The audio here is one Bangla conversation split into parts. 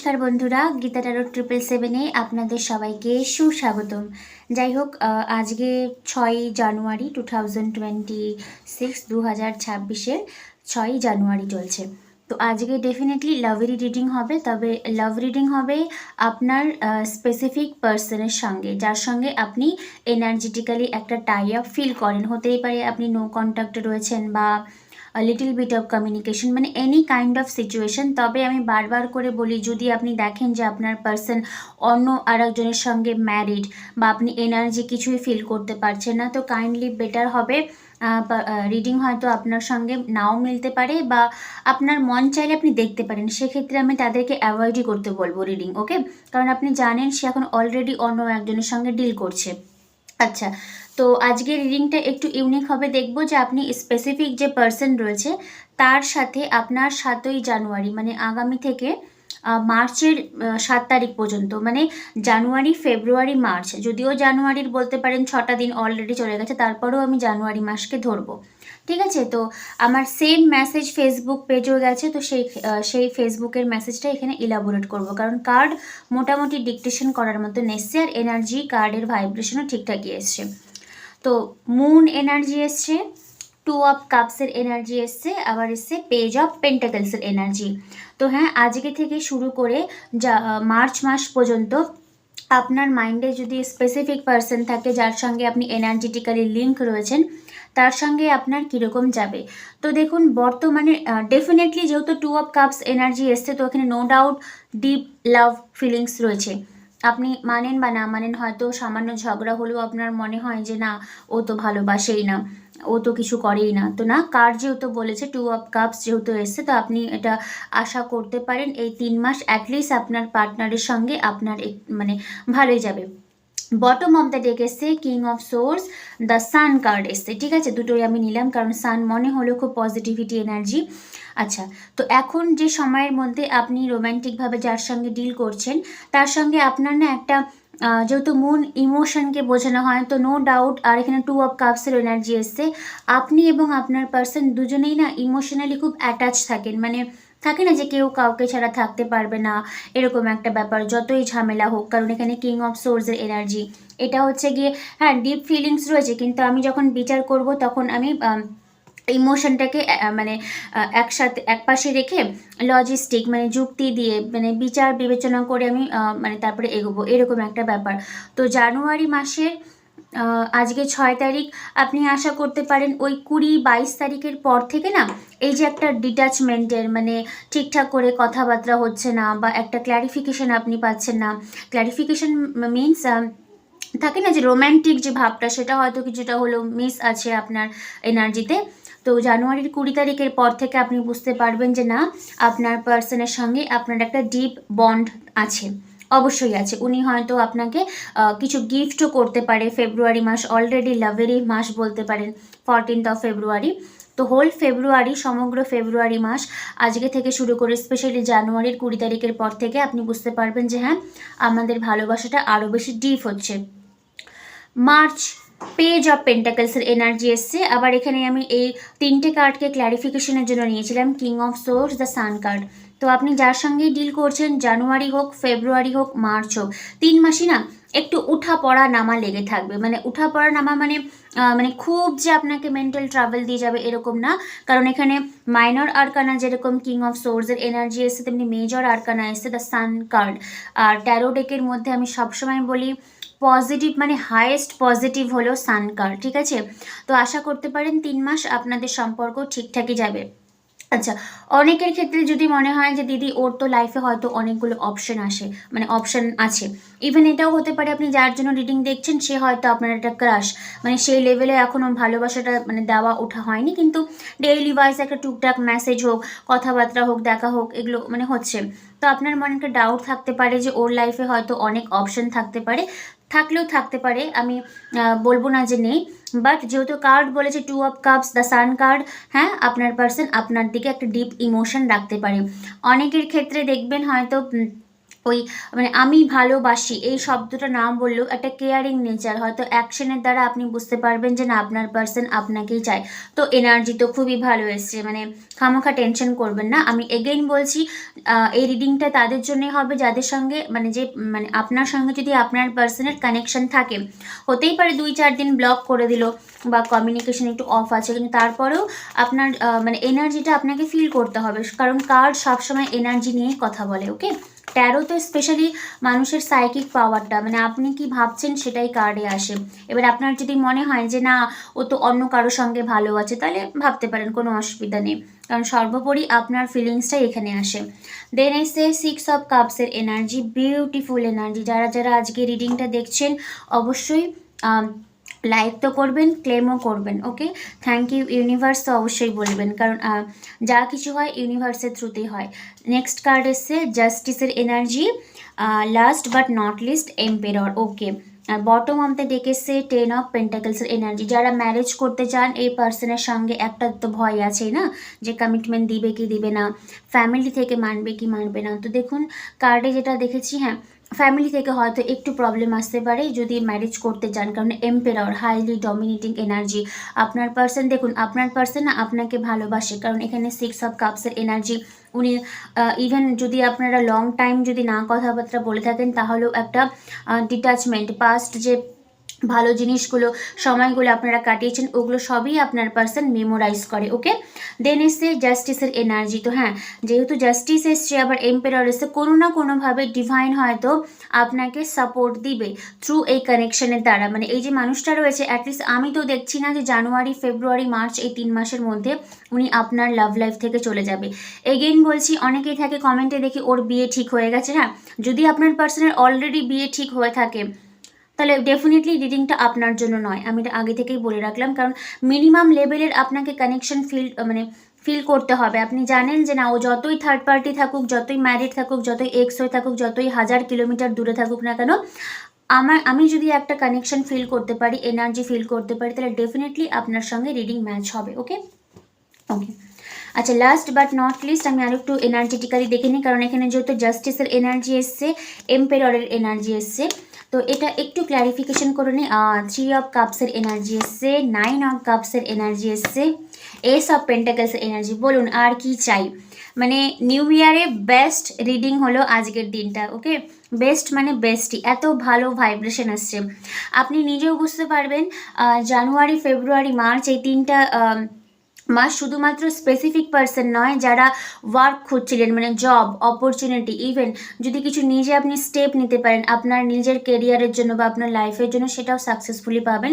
নমস্কার বন্ধুরা গীতা টারো ট্রিপল সেভেনে আপনাদের সবাইকে সুস্বাগতম। যাই হোক আজকে ছয়ই January two thousand twenty six দু হাজার ছাব্বিশের ছয়ই জানুয়ারি চলছে। তো আজকে ডেফিনেটলি লাভেরি রিডিং হবে, তবে লাভ রিডিং হবে আপনার স্পেসিফিক পার্সনের সঙ্গে, যার সঙ্গে আপনি এনার্জেটিক্যালি একটা টাই আপ ফিল করেন। হতেই পারে আপনি নো কন্ট্যাক্টে রয়েছেন বা লিটিল বিট অফ কমিউনিকেশন মানে এনি কাইন্ড অফ সিচুয়েশন তবে আমি বারবার করে বলি, যদি আপনি দেখেন যে আপনার পার্সন অন্য আরেকজনের সঙ্গে ম্যারিড বা আপনি এনার্জি কিছুই ফিল করতে পারছেন না, তো কাইন্ডলি বেটার হবে রিডিং হয়তো আপনার সঙ্গে নাও মিলতে পারে বা আপনার মন চাইলে আপনি দেখতে পারেন, সেক্ষেত্রে আমি তাদেরকে অ্যাভয়েডই করতে বলব রিডিং ওকে কারণ আপনি জানেন সে এখন অলরেডি অন্য একজনের সঙ্গে ডিল করছে। আচ্ছা তো আজকের রিডিংটা একটু ইউনিক হবে। দেখব যে আপনি স্পেসিফিক যে পার্সন রয়েছে, তার সাথে আপনার সাতই জানুয়ারি মানে আগামী থেকে মার্চের সাত তারিখ পর্যন্ত মানে জানুয়ারি, ফেব্রুয়ারি, মার্চ। যদিও জানুয়ারির বলতে পারেন ছটা দিন অলরেডি চলে গেছে, তারপরেও আমি জানুয়ারি মাসকে ধরবো। ঠিক আছে? তো আমার সেম মেসেজ ফেসবুক পেজেও গেছে, তো সেই সেই ফেসবুকের মেসেজটা এখানে ইলাবোরেট করব। কারণ কার্ড মোটামুটি ডিকটেশন করার মতো এসছে আর এনার্জি কার্ডের ভাইব্রেশনও ঠিকঠাকই এসছে। তো মুন এনার্জি এসছে টু অফ কাপসের এনার্জি এসছে, আবার এসছে পেজ অফ পেন্টাকেলসের এনার্জি তো হ্যাঁ আজকে থেকে শুরু করে যা মার্চ মাস পর্যন্ত আপনার মাইন্ডে যদি স্পেসিফিক পার্সন থাকে যার সঙ্গে আপনি এনার্জেটিক্যালি লিঙ্ক রয়েছেন তার সঙ্গে আপনার কীরকম যাবে? তো দেখুন, বর্তমানে ডেফিনেটলি যেহেতু টু অফ কাপস এনার্জি এসছে, তো এখানে no doubt deep love feelings রয়েছে। আপনি মানেন বা না মানেন, হয়তো সামান্য ঝগড়া হলেও আপনার মনে হয় যে, না, ও তো ভালোবাসেই না, ও তো কিছু করেই না। তো না, কার যেহেতু বলেছে টু অফ কাপস যেহেতু এসছে, তো আপনি এটা আশা করতে পারেন, এই তিন মাস অ্যাটলিস্ট আপনার পার্টনারের সঙ্গে আপনার মানে ভালোই যাবে। বটম অফ দ্য ডেক এসছে king of swords the sun card এসছে, ঠিক আছে? দুটোই আমি নিলাম, কারণ সান মনে হলো খুব পজিটিভিটি এনার্জি আচ্ছা তো এখন যে সময়ের মধ্যে আপনি রোম্যান্টিকভাবে যার সঙ্গে ডিল করছেন, তার সঙ্গে আপনার না একটা যেহেতু মুন ইমোশনকে বোঝানো হয়, তো নো ডাউট আর এখানে টু অফ কাপসের এনার্জি এসছে। আপনি এবং আপনার পার্সন দুজনেই না ইমোশনালি খুব অ্যাটাচ থাকেন মানে থাকে না যে কেউ কাউকে ছাড়া থাকতে পারবে না, এরকম একটা ব্যাপার, যতই ঝামেলা হোক, কারণ এখানে কিং অফ সোর্সের এনার্জি এটা হচ্ছে গিয়ে হ্যাঁ ডিপ ফিলিংস রয়েছে, কিন্তু আমি যখন বিচার করব, তখন আমি ইমোশনটাকে মানে একসাথে, একপাশে রেখে লজিস্টিক মানে যুক্তি দিয়ে মানে বিচার বিবেচনা করে আমি মানে তারপরে এগোবো, এরকম একটা ব্যাপার। তো জানুয়ারি মাসের আজকে ছয় তারিখ। আপনি আশা করতে পারেন ওই কুড়ি বাইশ তারিখের পর থেকে না, এই যে একটা ডিট্যাচমেন্টের মানে ঠিকঠাক করে কথাবার্তা হচ্ছে না বা একটা ক্ল্যারিফিকেশন আপনি পাচ্ছেন না। ক্ল্যারিফিকেশন মিনস থাকে না যে রোম্যান্টিক যে ভাবটা, সেটা হয়তো কিছুটা হলেও মিস আছে আপনার এনার্জিতে তো। জানুয়ারির কুড়ি তারিখের পর থেকে আপনি বুঝতে পারবেন যে না, আপনার পার্সনের সঙ্গে আপনার একটা ডিপ বন্ড আছে। অবশ্যই আছে। উনি হয়তো আপনাকে কিছু গিফটও করতে পারে। ফেব্রুয়ারি মাস অলরেডি লাভেরি মাস বলতে পারেন ফরটিন্থ অফ ফেব্রুয়ারি তো হোল ফেব্রুয়ারি সমগ্র ফেব্রুয়ারি মাস, আজকে থেকে শুরু করে স্পেশালি জানুয়ারির কুড়ি তারিখের পর থেকে আপনি বুঝতে পারবেন যে হ্যাঁ আমাদের ভালোবাসাটা আরও বেশি ডিপ হচ্ছে। মার্চ পেজ অফ পেন্টাকলসের এনার্জি এসছে। আবার এখানে আমি এই তিনটে কার্ডকে ক্ল্যারিফিকেশনের জন্য নিয়েছিলাম। King of swords the sun card তো আপনি যার সঙ্গেই ডিল করছেন, জানুয়ারি হোক, ফেব্রুয়ারি হোক, মার্চ হোক, তিন মাসই না একটু উঠা পড়া নামা লেগে থাকবে। মানে উঠা পড়া নামা মানে মানে খুব যে আপনাকে মেন্টাল ট্রাভেল দিয়ে যাবে এরকম না। কারণ এখানে মাইনর আরকানা যেরকম কিং অফ সোর্সের এনার্জি এসছে, তেমনি মেজর আরকানা এসছে দ্য সান কার্ড আর ট্যারো ডেকের মধ্যে আমি সবসময় বলি পজিটিভ মানে হায়েস্ট পজিটিভ হলো সান কার্ড ঠিক আছে? তো আশা করতে পারেন তিন মাস আপনাদের সম্পর্ক ঠিকঠাকই যাবে। আচ্ছা অনেকের ক্ষেত্রে যদি মনে হয় যে, দিদি, ওর তো লাইফে হয়তো অনেকগুলো অপশন আসে মানে অপশন আছে। ইভেন এটাও হতে পারে আপনি যার জন্য রিডিং দেখছেন, সে হয়তো আপনার একটা ক্রাশ মানে সেই লেভেলে এখনও ভালোবাসাটা মানে দেওয়া ওঠা হয়নি। কিন্তু ডেইলি ওয়াইজ একটা টুকটাক মেসেজ হোক, কথাবার্তা হোক, দেখা হোক, এগুলো মানে হচ্ছে। তো আপনার মনে একটা ডাউট থাকতে পারে যে, ওর লাইফে হয়তো অনেক অপশন থাকতে পারে। থাকলেও থাকতে পারে, আমি বলব না যে নেই বাট যেহেতু কার্ড বলেছে two of cups the sun card হ্যাঁ আপনার পার্সন আপনার দিকে একটা ডিপ ইমোশন রাখতে পারে। অনেকের ক্ষেত্রে দেখবেন হয়তো ওই মানে আমি ভালোবাসি, এই শব্দটা না বললেও একটা কেয়ারিং নেচার হয়তো অ্যাকশনের দ্বারা আপনি বুঝতে পারবেন যে না, আপনার পার্সন আপনাকেই চায়। তো এনার্জি তো খুবই ভালো এসছে মানে খামাখা টেনশন করবেন না। আমি এগেইন বলছি এই রিডিংটা তাদের জন্যই হবে, যাদের সঙ্গে মানে যে মানে আপনার সঙ্গে যদি আপনার পার্সনের কানেকশন থাকে। হতেই পারে দুই চার দিন ব্লক করে দিল, বা কমিউনিকেশন একটু অফ আছে, কিন্তু তারপরেও আপনার মানে এনার্জিটা আপনাকে ফিল করতে হবে। কারণ কার্ড সবসময় এনার্জি নিয়েই কথা বলে ওকে ট্যারো তো স্পেশালি মানুষের সাইকিক পাওয়ারটা মানে আপনি কি ভাবছেন সেটাই কার্ডে আসে। এবার আপনার যদি মনে হয় যে না, ও তো অন্য কারোর সঙ্গে ভালো আছে, তাহলে ভাবতে পারেন, কোনো অসুবিধা নেই। কারণ সর্বোপরি আপনার ফিলিংসটাই এখানে আসে। দেন এসে সিক্স অফ কাপসের এনার্জি বিউটিফুল এনার্জি যারা যারা আজকে রিডিংটা দেখছেন, অবশ্যই লাইক তো করবেন ক্লেমও করবেন ওকে থ্যাংক ইউ ইউনিভার্স তো অবশ্যই বলবেন, কারণ যা কিছু হয় ইউনিভার্সের থ্রুতেই হয়। নেক্সট কার্ড এসছে জাস্টিসের energy last but not least emperor okay R bottom অমতে ডেকেছে টেন অফ পেন্টাকেলসের এনার্জি যারা ম্যারেজ করতে চান, এই পার্সনের সঙ্গে একটা তো ভয় আছেই না? যে কমিটমেন্ট দিবে কি দিবে না? ফ্যামিলি থেকে মানবে কি মানবে না? তো দেখুন কার্ডে যেটা দেখেছি হ্যাঁ ফ্যামিলি থেকে হয়তো একটু প্রবলেম আসতে পারে যদি ম্যারেজ করতে চান। কারণ এম্পেরর হাইলি ডমিনেটিং এনার্জি আপনার পার্সন দেখুন, আপনার পার্সন না আপনাকে ভালোবাসে। কারণ এখানে সিক্স অফ কাপসের এনার্জি উনি ইভেন যদি আপনারা লং টাইম যদি না কথাবার্তা বলে থাকেন, তাহলেও একটা ডিটাচমেন্ট পাস্ট যে ভালো জিনিসগুলো, সময়গুলো আপনারা কাটিয়েছেন, ওগুলো সবই আপনার পার্সন মেমোরাইজ করে ওকে দেন এসছে জাস্টিসের এনার্জি তো হ্যাঁ যেহেতু জাস্টিস এসছে, আবার এম্পেরর এসছে, কোনো না কোনোভাবে ডিভাইন হয়তো আপনাকে সাপোর্ট দিবে থ্রু এই কানেকশনের দ্বারা। মানে এই যে মানুষটা রয়েছে অ্যাটলিস্ট আমি তো দেখছি না যে জানুয়ারি, ফেব্রুয়ারি, মার্চ এই তিন মাসের মধ্যে উনি আপনার লাভ লাইফ থেকে চলে যাবে। এগেইন বলছি, অনেকেই থাকে কমেন্টে দেখি, ওর বিয়ে ঠিক হয়ে গেছে? হ্যাঁ যদি আপনার পার্সনের অলরেডি বিয়ে ঠিক হয়ে থাকে তাহলে ডেফিনেটলি রিডিংটা আপনার জন্য নয়। আমি এটা আগে থেকেই বলে রাখলাম, কারণ মিনিমাম লেভেলের আপনাকে কানেকশন ফিল মানে ফিল করতে হবে। আপনি জানেন যে না, ও যতই থার্ড পার্টি থাকুক, যতই ম্যারিড থাকুক, যতই এক্স হয়ে থাকুক, যতই হাজার কিলোমিটার দূরে থাকুক না কেন, আমার, আমি যদি একটা কানেকশন ফিল করতে পারি এনার্জি ফিল করতে পারি, তাহলে ডেফিনেটলি আপনার সঙ্গে রিডিং ম্যাচ হবে ওকে ওকে আচ্ছা লাস্ট বাট নট লিস্ট আমি আরও একটু এনার্জেটিক্যালি দেখে নিই, কারণ এখানে যেহেতু জাস্টিসের এনার্জি এসছে এম্পেররের এনার্জি এসছে তো এটা একটু ক্ল্যারিফিকেশন করে নিই থ্রি অফ কাপসের এনার্জি এসছে নাইন অফ কাপসের এনার্জি এসছে এস অফ পেন্টাকেলসের এনার্জি বলুন আর কি চাই? মানে নিউ ইয়ারে বেস্ট রিডিং হলো আজকের দিনটা ওকে বেস্ট মানে বেস্টই এত ভালো ভাইব্রেশন আসছে। আপনি নিজেও বুঝতে পারবেন জানুয়ারি ফেব্রুয়ারি মার্চ এই তিনটা মাস শুধুমাত্র স্পেসিফিক পার্সন নয়, যারা ওয়ার্ক খুঁজছিলেন মানে জব অপরচুনিটি ইভেন যদি কিছু নিজে আপনি স্টেপ নিতে পারেন, আপনার নিজের কেরিয়ারের জন্য বা আপনার লাইফের জন্য, সেটাও সাকসেসফুলি পাবেন।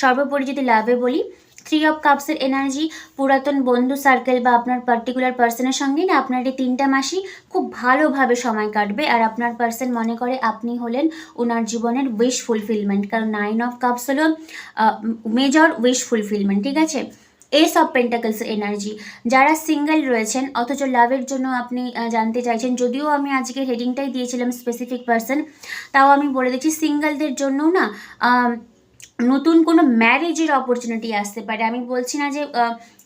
সর্বোপরি যদি লাভে বলি থ্রি অফ কাপসের এনার্জি পুরাতন বন্ধু সার্কেল বা আপনার পার্টিকুলার পার্সনের সঙ্গে না, আপনার এই তিনটা মাসই খুব ভালোভাবে সময় কাটবে। আর আপনার পার্সন মনে করে আপনি হলেন ওনার জীবনের উইশ ফুলফিলমেন্ট কারণ নাইন অফ কাপস হলো মেজর উইশ ফুলফিলমেন্ট ঠিক আছে? এস অফ পেন্টাকলস এনার্জি যারা সিঙ্গেল রয়েছেন, অথচ লাভের জন্য আপনি জানতে চাইছেন, যদিও আমি আজকে হেডিংটাই দিয়েছিলাম স্পেসিফিক পার্সন তাও আমি বলে দিচ্ছি সিঙ্গেলদের জন্যও না নতুন কোনো ম্যারেজের অপরচুনিটি আসতে পারে। আমি বলছি না যে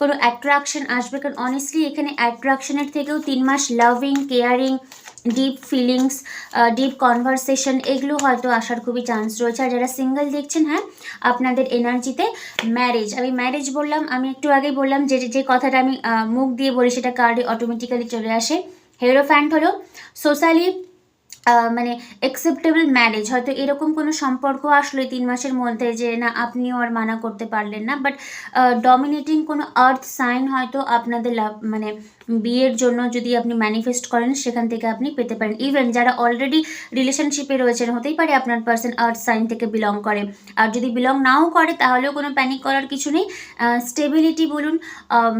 কোনো অ্যাট্রাকশন আসবে, কারণ অনেস্টলি এখানে অ্যাট্রাকশনের থেকেও তিন মাস loving caring deep feelings deep conversation এগুলো হয়তো আসার খুবই চান্স রয়েছে। আর যারা সিঙ্গেল দেখছেন হ্যাঁ আপনাদের এনার্জিতে ম্যারেজ আমি ম্যারেজ বললাম, আমি একটু আগেই বললাম যে যে কথাটা আমি মুখ দিয়ে বলি, সেটা কার্ডে অটোমেটিক্যালি চলে আসে। হেরোফ্যান্ট হলো সোশ্যালি মানে অ্যাকসেপ্টেবল ম্যারেজ হয়তো এরকম কোনো সম্পর্ক আসলো তিন মাসের মধ্যে যে, না, আপনিও আর মানা করতে পারলেন না। বাট ডমিনেটিং কোনো আর্থ সাইন হয়তো আপনাদের লাভ মানে বিয়ের জন্য যদি আপনি ম্যানিফেস্ট করেন, সেখান থেকে আপনি পেতে পারেন। ইভেন যারা অলরেডি রিলেশনশিপে রয়েছেন, হতেই পারে আপনার পার্সন আর্থ সাইন থেকে বিলং করে। আর যদি বিলং নাও করে, তাহলেও কোনো প্যানিক করার কিছু নেই। স্টেবিলিটি বলুন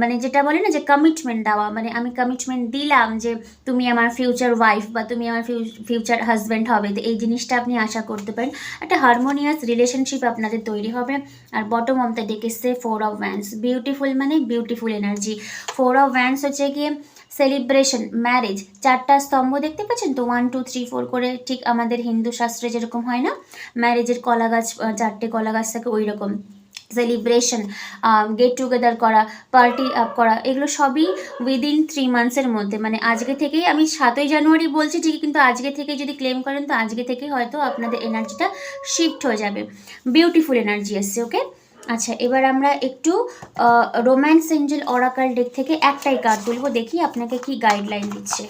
মানে যেটা বলে না যে কমিটমেন্ট দেওয়া মানে আমি কমিটমেন্ট দিলাম যে তুমি আমার ফিউচার ওয়াইফ বা তুমি আমার ফিউচার হাজব্যান্ড হবে। তো এই জিনিসটা আপনি আশা করতে পারেন। একটা হারমোনিয়াস রিলেশনশিপ আপনাদের তৈরি হবে। আর বটম অফ দ্য ডেকেসে ফোর অফ ভ্যান্স বিউটিফুল মানে beautiful energy four of wands হচ্ছে গিয়ে সেলিব্রেশন ম্যারেজ চারটা স্তম্ভ দেখতে পাচ্ছেন? তো ওয়ান টু থ্রি ফোর করে ঠিক আমাদের হিন্দু শাস্ত্রে যেরকম হয় না? ম্যারেজের কলা গাছ চারটে কলা গাছ থাকে ওই রকম সেলিব্রেশন গেট টুগেদার করা পার্টি আপ করা, এগুলো সবই উইদিন থ্রি মান্থসের মধ্যে। মানে আজকে থেকেই আমি সাতই জানুয়ারি বলছি, ঠিকই কিন্তু আজকে থেকে যদি ক্লেম করেন, তো আজকে থেকেই হয়তো আপনাদের এনার্জিটা শিফট হয়ে যাবে। বিউটিফুল এনার্জি এসছে ওকে আচ্ছা এবার আমরা একটু রোম্যান্স এঞ্জেল অরাকাল ডেক থেকে একটাই কার্ড তুলবো, দেখি আপনাকে কি গাইডলাইন দিচ্ছে।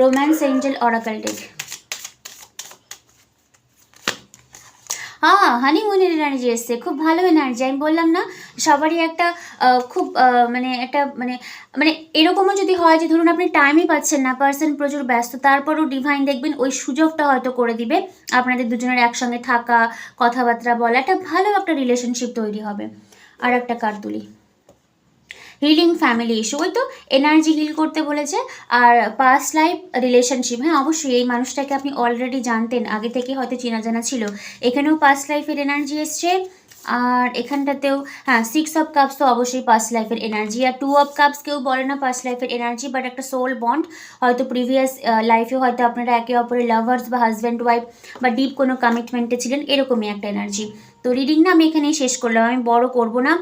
রোম্যান্স এঞ্জেল অরাকাল ডেক হ্যাঁ হানিমুনের এনার্জি এসছে। খুব ভালো এনার্জি আমি বললাম না, সবারই একটা খুব মানে একটা মানে মানে এরকমও যদি হয় যে ধরুন আপনি টাইমই পাচ্ছেন না পার্সন প্রচুর ব্যস্ত, তারপরও ডিভাইন দেখবেন ওই সুযোগটা হয়তো করে দিবে, আপনাদের দুজনের একসঙ্গে থাকা, কথাবার্তা বলা, একটা ভালো একটা রিলেশনশিপ তৈরি হবে। আর একটা কার্ড তুলি। হিলিং ফ্যামিলি ইস্যু ওই তো এনার্জি হিল করতে বলেছে। আর পাস্ট লাইফ রিলেশনশিপ হ্যাঁ অবশ্যই এই মানুষটাকে আপনি অলরেডি জানতেন। আগে থেকে হয়তো চেনা জানা ছিল। এখানেও পাস্ট লাইফের এনার্জি এসছে। আর এখানটাতেও হ্যাঁ সিক্স অফ কাপস তো অবশ্যই পাস্ট লাইফের এনার্জি আর টু অফ কাপস কেউ বলে না পাস্ট লাইফের এনার্জি বাট একটা সোল বন্ড হয়তো প্রিভিয়াস লাইফে হয়তো আপনারা একে অপরের লাভার্স বা হাজব্যান্ড ওয়াইফ বা ডিপ কোনো কমিটমেন্টে ছিলেন, এরকমই একটা এনার্জি তো রিডিং না আমি এখানেই শেষ করলাম, আমি বড় করব না।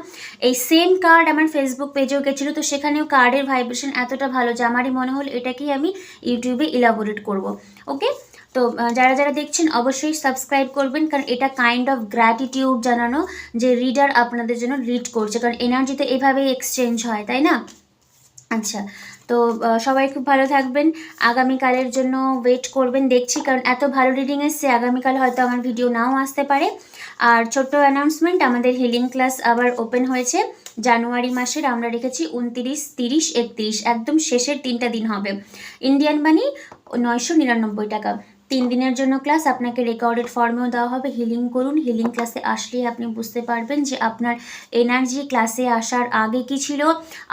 এই সেম কার্ড আমার ফেসবুক পেজেও গেছিল, তো সেখানেও কার্ডের ভাইব্রেশন এতটা ভালো যে আমারই মনে হলো এটাকেই আমি ইউটিউবে ইলাবোরেট করব। ওকে তো যারা যারা দেখছেন অবশ্যই সাবস্ক্রাইব করবেন, কারণ এটা কাইন্ড অফ গ্র্যাটিটিউড জানানো যে রিডার আপনাদের জন্য রিড করছে, কারণ এনার্জি তো এভাবেই এক্সচেঞ্জ হয়, তাই না? আচ্ছা তো সবাই খুব ভালো থাকবেন, আগামীকালের জন্য ওয়েট করবেন, দেখছি, কারণ এত ভালো রিডিং এসছে, আগামীকাল হয়তো আমার ভিডিও নাও আসতে পারে। আর ছোট্ট অ্যানাউন্সমেন্ট আমাদের হিলিং ক্লাস আবার ওপেন হয়েছে জানুয়ারি মাসের, আমরা রেখেছি উনতিরিশ, তিরিশ, একত্রিশ, একদম শেষের তিনটা দিন হবে। ইন্ডিয়ান মানি নয়শো নিরানব্বই টাকা। তিন দিনের জন্য ক্লাস আপনাকে রেকর্ডেড ফর্মেও দেওয়া হবে হিলিং করুন হিলিং ক্লাসে আসলেই আপনি বুঝতে পারবেন যে আপনার এনার্জি ক্লাসে আসার আগে কি ছিল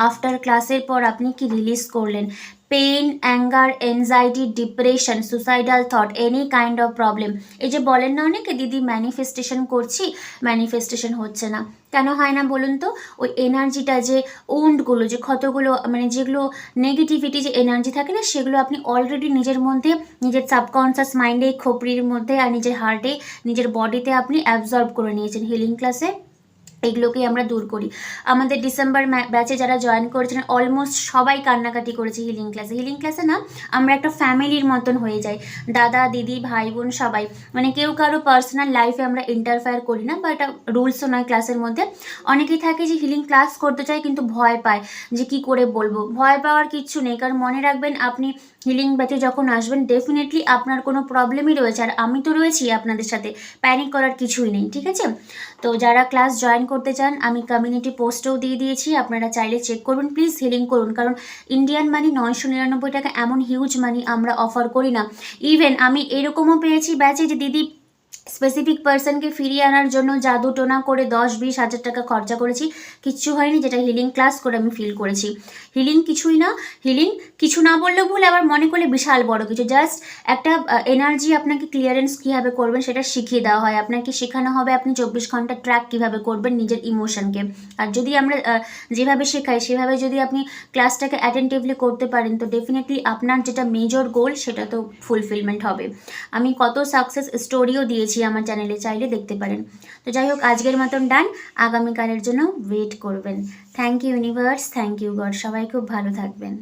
আফটার ক্লাসের পর আপনি কি রিলিজ করলেন। Pain anger anxiety depression suicidal thought any kind of problem এই যে বলেন না অনেকে, দিদি ম্যানিফেস্টেশন করছি ম্যানিফেস্টেশন হচ্ছে না। কেন হয় না বলুন তো? ওই এনার্জিটা যে উন্ডগুলো যে ক্ষতগুলো মানে যেগুলো নেগেটিভিটি যে এনার্জি থাকে না, সেগুলো আপনি অলরেডি নিজের মধ্যে, নিজের সাবকনসিয়াস মাইন্ডে খোপড়ির মধ্যে আর নিজের হার্টে নিজের বডিতে আপনি অ্যাবজর্ব করে নিয়েছেন। হিলিং ক্লাসে এগুলোকেই আমরা দূর করি। আমাদের ডিসেম্বর ব্যাচে যারা জয়েন করেছেন অলমোস্ট সবাই কান্নাকাটি করেছে হিলিং ক্লাসে হিলিং ক্লাসে না, আমরা একটা ফ্যামিলির মতন হয়ে যাই। দাদা, দিদি, ভাই, বোন, সবাই। মানে কেউ কারও পার্সোনাল লাইফে আমরা ইন্টারফেয়ার করি না বা এটা রুলসও নয় ক্লাসের মধ্যে। অনেকেই থাকে যে হিলিং ক্লাস করতে চায়, কিন্তু ভয় পায় যে কি করে বলব। ভয় পাওয়ার কিচ্ছু নেই, কারণ মনে রাখবেন, আপনি হিলিং ব্যাচে যখন আসবেন ডেফিনেটলি আপনার কোনো প্রবলেমই রয়েছে। আর আমি তো রয়েছি আপনাদের সাথে প্যানিক করার কিছুই নেই, ঠিক আছে? তো যারা ক্লাস জয়েন করতে চান, আমি কমিউনিটি পোস্টেও দিয়ে দিয়েছি, আপনারা চাইলে চেক করুন প্লিজ হিলিং করুন, কারণ ইন্ডিয়ান মানি নয়শো নিরানব্বই টাকা এমন হিউজ মানি আমরা অফার করি না। ইভেন আমি এরকমও পেয়েছি ব্যাচে যে দিদি স্পেসিফিক পার্সনকে ফিরিয়ে আনার জন্য জাদু টোনা করে দশ, বিশ হাজার টাকা খরচা করেছি। কিচ্ছু হয়নি, যেটা হিলিং ক্লাস করে আমি ফিল করেছি। হিলিং কিছুই না হিলিং কিছু না বললেও ভুল, আবার মনে করলে বিশাল বড় কিছু। জাস্ট একটা এনার্জি আপনাকে ক্লিয়ারেন্স কীভাবে করবেন সেটা শিখিয়ে দেওয়া হয়। আপনাকে শেখানো হবে আপনি চব্বিশ ঘণ্টা ট্র্যাক কীভাবে করবেন নিজের ইমোশনকে আর যদি আমরা যেভাবে শেখাই, সেভাবে যদি আপনি ক্লাসটাকে অ্যাটেন্টিভলি করতে পারেন, তো ডেফিনেটলি আপনার যেটা মেজর গোল সেটা তো ফুলফিলমেন্ট হবে। আমি কত সাকসেস স্টোরিও দিয়েছি আমার চ্যানেলে চাইলে দেখতে পারেন। তো যাই হোক, আজকের মতন ডান আগামীকালের জন্য ওয়েট করবেন। Thank you universe thank you God সবাই খুব ভালো থাকবেন।